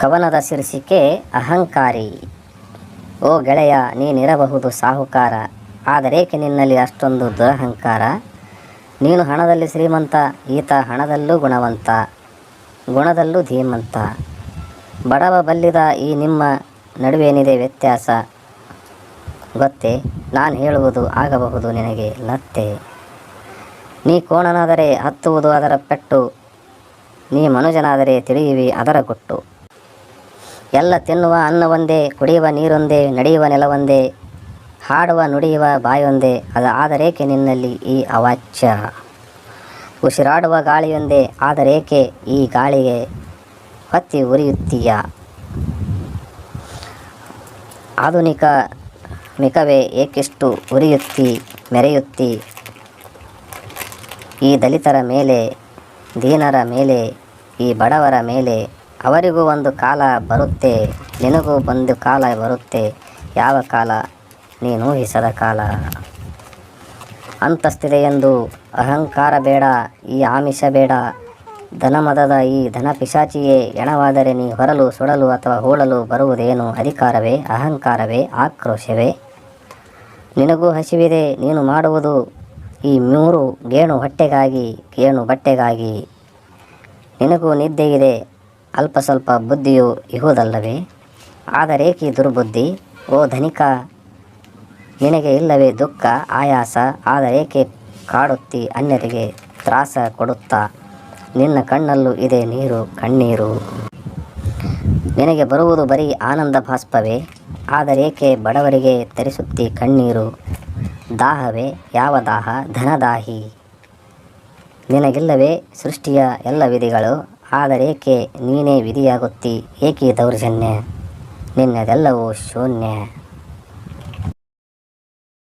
ಕವನದ ಶೀರ್ಷಿಕೆ, ಅಹಂಕಾರಿ ಓ ಗೆಳೆಯ, ನೀನಿರಬಹುದು ಸಾಹುಕಾರ, ಆದರೇಕೆ ನಿನ್ನಲ್ಲಿ ಅಷ್ಟೊಂದು ದುರಹಂಕಾರ? ನೀನು ಹಣದಲ್ಲಿ ಶ್ರೀಮಂತ, ಈತ ಹಣದಲ್ಲೂ ಗುಣವಂತ, ಗುಣದಲ್ಲೂ ಧೀಮಂತ. ಬಡವ ಬಲ್ಲಿದ ಈ ನಿಮ್ಮ ನಡುವೇನಿದೆ ವ್ಯತ್ಯಾಸ? ಗೊತ್ತೇ, ನಾನು ಹೇಳುವುದು ಆಗಬಹುದು ನಿನಗೆ ಲತ್ತೆ ನೀ ಕೋಣನಾದರೆ ಹತ್ತುವುದು ಅದರ ಪೆಟ್ಟು, ನೀ ಮನುಜನಾದರೆ ತಿಳಿಯುವಿ ಅದರ ಗುಟ್ಟು. ಎಲ್ಲ ತಿನ್ನುವ ಅನ್ನವೊಂದೇ, ಕುಡಿಯುವ ನೀರೊಂದೇ, ನಡೆಯುವ ನೆಲವೊಂದೇ, ಹಾಡುವ ನುಡಿಯುವ ಬಾಯೊಂದೇ, ಅದು ಆದರೇಕೆ ನಿನ್ನಲ್ಲಿ ಈ ಅವಾಚ್ಯ? ಉಸಿರಾಡುವ ಗಾಳಿಯೊಂದೇ, ಆದರೇಕೆ ಈ ಗಾಳಿಗೆ ಹತ್ತಿ ಉರಿಯುತ್ತೀಯ? ಆಧುನಿಕ ಮಿಕವೇ ಏಕೆಷ್ಟು ಉರಿಯುತ್ತಿ, ಮೆರೆಯುತ್ತಿ? ಈ ದಲಿತರ ಮೇಲೆ, ದೀನರ ಮೇಲೆ, ಈ ಬಡವರ ಮೇಲೆ ಅವರಿಗೂ ಒಂದು ಕಾಲ ಬರುತ್ತೆ, ನಿನಗೂ ಒಂದು ಕಾಲ ಬರುತ್ತೆ, ಯಾವ ಕಾಲ? ನೀನು ಹಿಸದ ಕಾಲ. ಅಂತಸ್ತಿದೆ ಎಂದು ಅಹಂಕಾರ ಬೇಡ, ಈ ಆಮಿಷ ಬೇಡ. ಧನಮದದ ಈ ಧನ ಪಿಶಾಚಿಯೇ ಎಣವಾದರೆ ನೀ ಹೊರಲು, ಸುಡಲು ಅಥವಾ ಹೂಳಲು ಬರುವುದೇನು? ಅಧಿಕಾರವೇ, ಅಹಂಕಾರವೇ, ಆಕ್ರೋಶವೇ? ನಿನಗೂ ಹಸಿವಿದೆ, ನೀನು ಮಾಡುವುದು ಈ ಮೂರು, ಗೇಣು ಹೊಟ್ಟೆಗಾಗಿ, ಗೇಣು ಬಟ್ಟೆಗಾಗಿ. ನಿನಗೂ ನಿದ್ದೆ ಇದೆ ಅಲ್ಪ ಸ್ವಲ್ಪ ಬುದ್ಧಿಯು ಇಹುದಲ್ಲವೇ ಆದರೇಕಿ ದುರ್ಬುದ್ಧಿ? ಓ ಧನಿಕ, ನಿನಗೆ ಇಲ್ಲವೇ ದುಃಖ, ಆಯಾಸ ಆದರೇಕೆ ಕಾಡುತ್ತಿ ಅನ್ಯರಿಗೆ ತ್ರಾಸ ಕೊಡುತ್ತಾ? ನಿನ್ನ ಕಣ್ಣಲ್ಲೂ ಇದೆ ನೀರು, ಕಣ್ಣೀರು. ನಿನಗೆ ಬರುವುದು ಬರೀ ಆನಂದ ಭಾಸ್ಪವೇ ಆದರೇಕೆ ಬಡವರಿಗೆ ತರಿಸುತ್ತಿ ಕಣ್ಣೀರು? ದಾಹವೇ? ಯಾವ ದಾಹ? ಧನದಾಹಿ. ನಿನಗಿಲ್ಲವೇ ಸೃಷ್ಟಿಯ ಎಲ್ಲ ವಿಧಿಗಳು? ಆದರೇಕೆ ನೀನೇ ವಿಧಿಯಾಗುತ್ತಿ? ಏಕೆ ದೌರ್ಜನ್ಯ? ನಿನ್ನದೆಲ್ಲವೂ ಶೂನ್ಯ.